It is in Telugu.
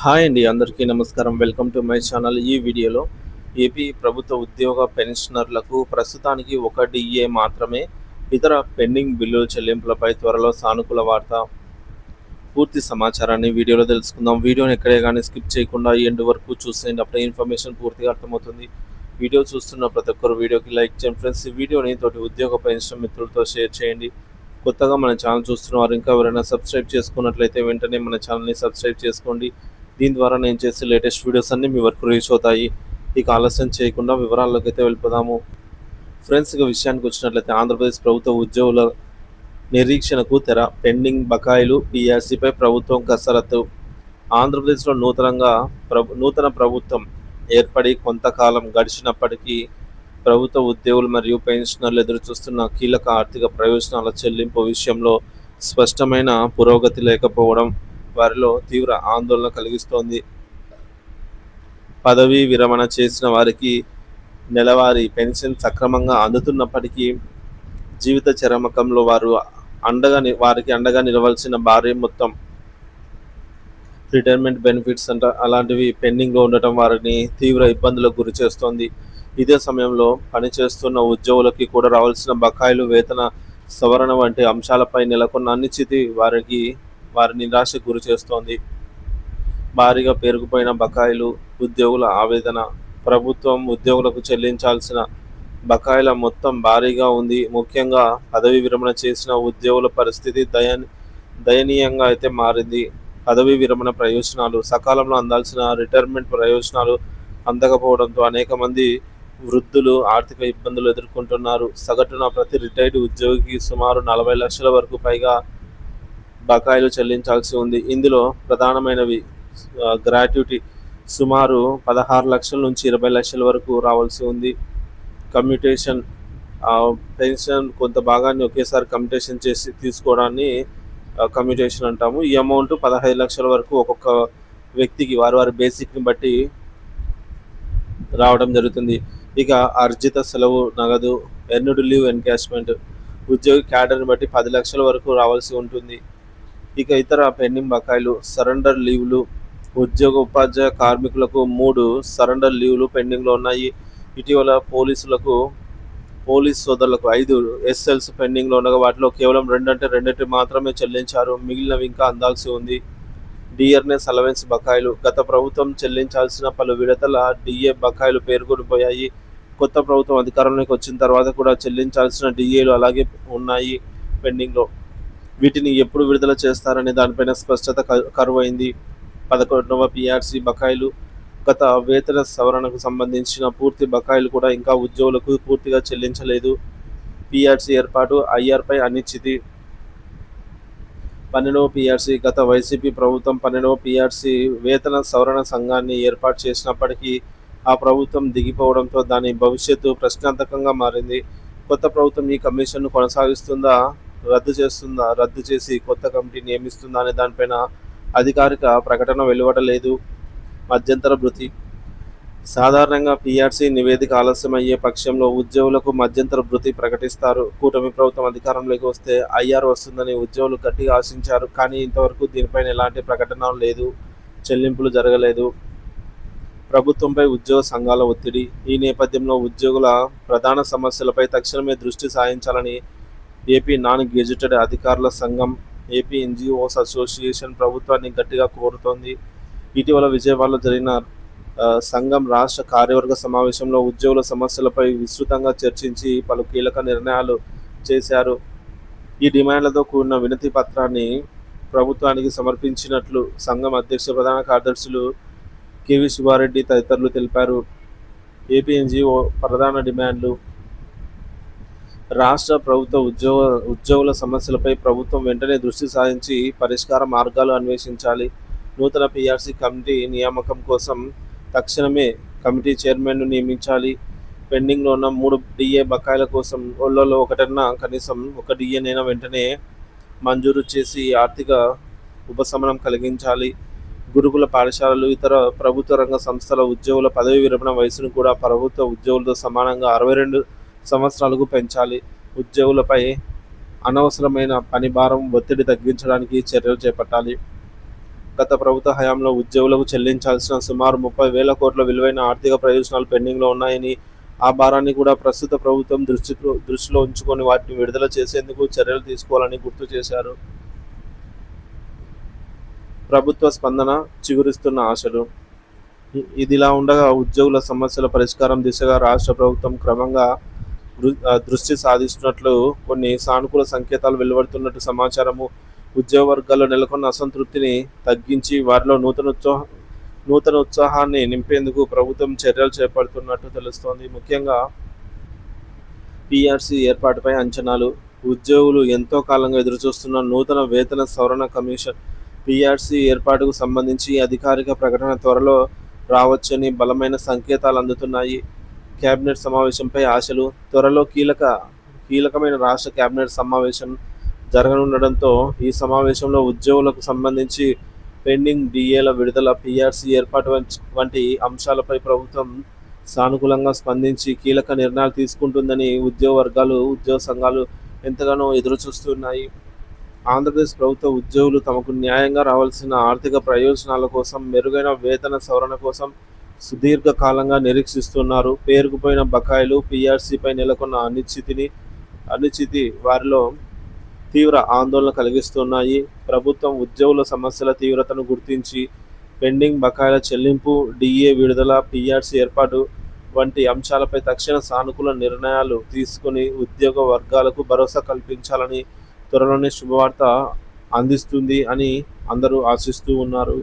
హాయ్ అండి అందరికీ నమస్కారం. Welcome to my channel. ఈ వీడియోలో ఏపీ ప్రభుత్వ ఉద్యోగ పెన్షనర్లకు ప్రస్తుతానికి ఒక డిఏ మాత్రమే ఇతర పెండింగ్ బిల్లుల చెల్లింపులపై త్వరలో సానుకూల వార్త పూర్తి సమాచారాన్ని వీడియోలో తెలుసుకుందాం. వీడియోని ఎక్కడే కానీ స్కిప్ చేయకుండా ఎండ్ వరకు చూసేయండి. అప్పుడే ఇన్ఫర్మేషన్ పూర్తిగా అర్థమవుతుంది. వీడియో చూస్తున్న ప్రతి ఒక్కరు వీడియోకి లైక్ చేయండి. ఫ్రెండ్స్ ఈ వీడియోని తోటి ఉద్యోగ పెన్షన్ మిత్రులతో షేర్ చేయండి. కొత్తగా మన ఛానల్ చూస్తున్న వారు ఇంకా ఎవరైనా సబ్స్క్రైబ్ చేసుకున్నట్లయితే వెంటనే మన ఛానల్ని సబ్స్క్రైబ్ చేసుకోండి. దీని ద్వారా నేను చేసే లేటెస్ట్ వీడియోస్ అన్నీ మీ వరకు రీచ్ అవుతాయి. ఇక ఆలస్యం చేయకుండా వివరాల్లోకి అయితే వెళ్ళిపోదాము. ఫ్రెండ్స్ ఇక విషయానికి వచ్చినట్లయితే ఆంధ్రప్రదేశ్ ప్రభుత్వ ఉద్యోగుల నిరీక్షణకు తెర పెండింగ్ బకాయిలు పిఆర్సీపై ప్రభుత్వం కసరత్తు. ఆంధ్రప్రదేశ్లో నూతనంగా ప్రభు నూతన ప్రభుత్వం ఏర్పడి కొంతకాలం గడిచినప్పటికీ ప్రభుత్వ ఉద్యోగులు మరియు పెన్షనర్లు ఎదురుచూస్తున్న కీలక ఆర్థిక ప్రయోజనాల చెల్లింపు విషయంలో స్పష్టమైన పురోగతి లేకపోవడం వారిలో తీవ్ర ఆందోళన కలిగిస్తోంది. పదవీ విరమణ చేసిన వారికి నెలవారీ పెన్షన్ సక్రమంగా అందుతున్నప్పటికీ జీవిత చరమకంలో వారు అండగా వారికి అండగా నిలవలసిన భారీ మొత్తం రిటైర్మెంట్ బెనిఫిట్స్ అంట అలాంటివి పెండింగ్లో ఉండటం వారిని తీవ్ర ఇబ్బందులకు గురి చేస్తోంది. ఇదే సమయంలో పనిచేస్తున్న ఉద్యోగులకి కూడా రావాల్సిన బకాయిలు వేతన సవరణ వంటి అంశాలపై నెలకొన్న అనిశ్చితి వారికి వారి నిరాశకు గురి చేస్తోంది. భారీగా పెరిగిపోయిన బకాయిలు ఉద్యోగుల ఆవేదన ప్రభుత్వం ఉద్యోగులకు చెల్లించాల్సిన బకాయిల మొత్తం భారీగా ఉంది. ముఖ్యంగా పదవి విరమణ చేసిన ఉద్యోగుల పరిస్థితి దయ దయనీయంగా అయితే మారింది. పదవి విరమణ ప్రయోజనాలు సకాలంలో అందాల్సిన రిటైర్మెంట్ ప్రయోజనాలు అందకపోవడంతో అనేక మంది వృద్ధులు ఆర్థిక ఇబ్బందులు ఎదుర్కొంటున్నారు. సగటున ప్రతి రిటైర్డ్ ఉద్యోగికి సుమారు నలభై లక్షల వరకు పైగా బకాయిలు చెల్లించాల్సి ఉంది. ఇందులో ప్రధానమైనవి గ్రాట్యుటీ సుమారు పదహారు లక్షల నుంచి ఇరవై లక్షల వరకు రావాల్సి ఉంది. కమ్యూటేషన్ పెన్షన్ కొంత భాగాన్ని ఒకేసారి కమ్యూటేషన్ చేసి తీసుకోవడాన్ని కమ్యూటేషన్ అంటాము. ఈ అమౌంట్ పదహైదు లక్షల వరకు ఒక్కొక్క వ్యక్తికి వారి వారి బేసిక్ని బట్టి రావడం జరుగుతుంది. ఇక అర్జిత సెలవు నగదు ఎన్నుడు లీవ్ ఎన్కాష్మెంట్ ఉద్యోగి క్యాడర్ని బట్టి పది లక్షల వరకు రావాల్సి ఉంటుంది. ఇక ఇతర పెండింగ్ బకాయిలు సరెండర్ లీవ్లు ఉద్యోగ ఉపాధ్యాయ కార్మికులకు మూడు సరెండర్ లీవ్లు పెండింగ్లో ఉన్నాయి. ఇటీవల పోలీసులకు పోలీస్ సోదరులకు ఐదు ఎస్ఎల్స్ పెండింగ్లో ఉండగా వాటిలో కేవలం రెండంటే రెండింటి మాత్రమే చెల్లించారు. మిగిలినవి ఇంకా అందాల్సి ఉంది. డిఆర్ఎస్ అలవెన్స్ బకాయిలు. గత ప్రభుత్వం చెల్లించాల్సిన పలు విడతల డిఏ బకాయిలు పేర్కొనిపోయాయి కొత్త ప్రభుత్వం అధికారంలోకి వచ్చిన తర్వాత కూడా చెల్లించాల్సిన డిఏలు అలాగే ఉన్నాయి పెండింగ్లో. వీటిని ఎప్పుడు విడుదల చేస్తారనే దానిపైన స్పష్టత క- కరువైంది. పదకొండవ పిఆర్సీ బకాయిలు గత వేతన సవరణకు సంబంధించిన పూర్తి బకాయిలు కూడా ఇంకా ఉద్యోగులకు పూర్తిగా చెల్లించలేదు. పిఆర్సీ ఏర్పాటు ఐఆర్పై అనిశ్చితి. పన్నెండవ పిఆర్సీ గత వైసీపీ ప్రభుత్వం పన్నెండవ పిఆర్సీ వేతన సవరణ సంఘాన్ని ఏర్పాటు చేసినప్పటికీ ఆ ప్రభుత్వం దిగిపోవడంతో దాని భవిష్యత్తు ప్రశ్నార్థకంగా మారింది. కొత్త ప్రభుత్వం ఈ కమిషన్ను కొనసాగిస్తుందా? రద్దు చేస్తుందా రద్దు చేసి కొత్త కమిటీ నియమిస్తుందా అనే దానిపైన అధికారిక ప్రకటన వెలువడలేదు. మధ్యంతర భృతి. సాధారణంగా పీఆర్సీ నివేదిక ఆలస్యమయ్యే పక్షంలో ఉద్యోగులకు మధ్యంతర భృతి ప్రకటిస్తారు. కూటమి ప్రభుత్వం అధికారంలోకి వస్తే ఐఆర్ వస్తుందని ఉద్యోగులు గట్టిగా ఆశించారు. కానీ ఇంతవరకు దీనిపైన ఎలాంటి ప్రకటన లేదు. చెల్లింపులు జరగలేదు. ప్రభుత్వంపై ఉద్యోగ సంఘాల ఒత్తిడి. ఈ నేపథ్యంలో ఉద్యోగుల ప్రధాన సమస్యలపై తక్షణమే దృష్టి సారించాలని ఏపీ నాన్ గెజిటెడ్ అధికారుల సంఘం ఏపీ ఎన్జిఓస్ అసోసియేషన్ ప్రభుత్వాన్ని గట్టిగా కోరుతోంది. ఇటీవల విజయవాడలో జరిగిన సంఘం రాష్ట్ర కార్యవర్గ సమావేశంలో ఉద్యోగుల సమస్యలపై విస్తృతంగా చర్చించి పలు కీలక నిర్ణయాలు చేశారు. ఈ డిమాండ్లతో కూడిన వినతి పత్రాన్ని ప్రభుత్వానికి సమర్పించినట్లు సంఘం అధ్యక్ష ప్రధాన కార్యదర్శులు కెవి శివారెడ్డి తదితరులు తెలిపారు. ఏపీ ఎన్జిఓ ప్రధాన డిమాండ్లు రాష్ట్ర ప్రభుత్వ ఉద్యోగ ఉద్యోగుల సమస్యలపై ప్రభుత్వం వెంటనే దృష్టి సారించి పరిష్కార మార్గాలు అన్వేషించాలి. నూతన పిఆర్సీ కమిటీ నియామకం కోసం తక్షణమే కమిటీ చైర్మన్ను నియమించాలి. పెండింగ్లో ఉన్న మూడు డిఏ బకాయిల కోసం ఒళ్ళలో ఒకటన్నా కనీసం ఒక డిఏనైనా వెంటనే మంజూరు చేసి ఆర్థిక ఉపశమనం కలిగించాలి. గురుకుల పాఠశాలలు ఇతర ప్రభుత్వ రంగ సంస్థల ఉద్యోగుల పదవి విరమణ వయసును కూడా ప్రభుత్వ ఉద్యోగులతో సమానంగా అరవై రెండు సంవత్సరాలకు పెంచాలి. ఉద్యోగులపై అనవసరమైన పని భారం ఒత్తిడి తగ్గించడానికి చర్యలు చేపట్టాలి. గత ప్రభుత్వ హయాంలో ఉద్యోగులకు చెల్లించాల్సిన సుమారు ముప్పై వేల కోట్ల విలువైన ఆర్థిక ప్రయోజనాలు పెండింగ్లో ఉన్నాయని ఆ భారాన్ని కూడా ప్రస్తుత ప్రభుత్వం దృష్టి దృష్టిలో ఉంచుకొని వాటిని విడుదల చేసేందుకు చర్యలు తీసుకోవాలని గుర్తు చేశారు. ప్రభుత్వ స్పందన చిగురిస్తున్న ఆశలు. ఇదిలా ఉండగా ఉద్యోగుల సమస్యల పరిష్కారం దిశగా రాష్ట్ర ప్రభుత్వం క్రమంగా దృష్టి సాధిస్తున్నట్లు కొన్ని సానుకూల సంకేతాలు వెలువడుతున్నట్టు సమాచారము. ఉద్యోగ వర్గాల్లో నెలకొన్న అసంతృప్తిని తగ్గించి వారిలో నూతన ఉత్సాహ నూతన ఉత్సాహాన్ని నింపేందుకు ప్రభుత్వం చర్యలు చేపడుతున్నట్టు తెలుస్తోంది. ముఖ్యంగా పిఆర్సీ ఏర్పాటుపై అంచనాలు. ఉద్యోగులు ఎంతో కాలంగా ఎదురుచూస్తున్న నూతన వేతన సవరణ కమిషన్ పిఆర్సీ ఏర్పాటుకు సంబంధించి అధికారిక ప్రకటన త్వరలో రావచ్చని బలమైన సంకేతాలు అందుతున్నాయి. కేబినెట్ సమావేశంపై ఆశలు త్వరలో కీలక కీలకమైన రాష్ట్ర కేబినెట్ సమావేశం జరగనుండడంతో ఈ సమావేశంలో ఉద్యోగులకు సంబంధించి పెండింగ్ డిఏల విడుదల పిఆర్సీ ఏర్పాటు వంటి అంశాలపై ప్రభుత్వం సానుకూలంగా స్పందించి కీలక నిర్ణయాలు తీసుకుంటుందని ఉద్యోగ వర్గాలు ఉద్యోగ సంఘాలు ఎంతగానో ఎదురు చూస్తున్నాయి ఆంధ్రప్రదేశ్ ప్రభుత్వ ఉద్యోగులు తమకు న్యాయంగా రావాల్సిన ఆర్థిక ప్రయోజనాల కోసం మెరుగైన వేతన సవరణ కోసం సుదీర్ఘకాలంగా నిరీక్షిస్తున్నారు. పేరుకుపోయిన బకాయిలు పీఆర్సీపై నెలకొన్న అనిశ్చితిని అనిశ్చితి వారిలో తీవ్ర ఆందోళన కలిగిస్తున్నాయి. ప్రభుత్వం ఉద్యోగుల సమస్యల తీవ్రతను గుర్తించి పెండింగ్ బకాయిల చెల్లింపు డిఏ విడుదల పీఆర్సీ ఏర్పాటు వంటి అంశాలపై తక్షణ సానుకూల నిర్ణయాలు తీసుకుని ఉద్యోగ వర్గాలకు భరోసా కల్పించాలని త్వరలోనే శుభవార్త అందిస్తుంది అని అందరూ ఆశిస్తూ ఉన్నారు.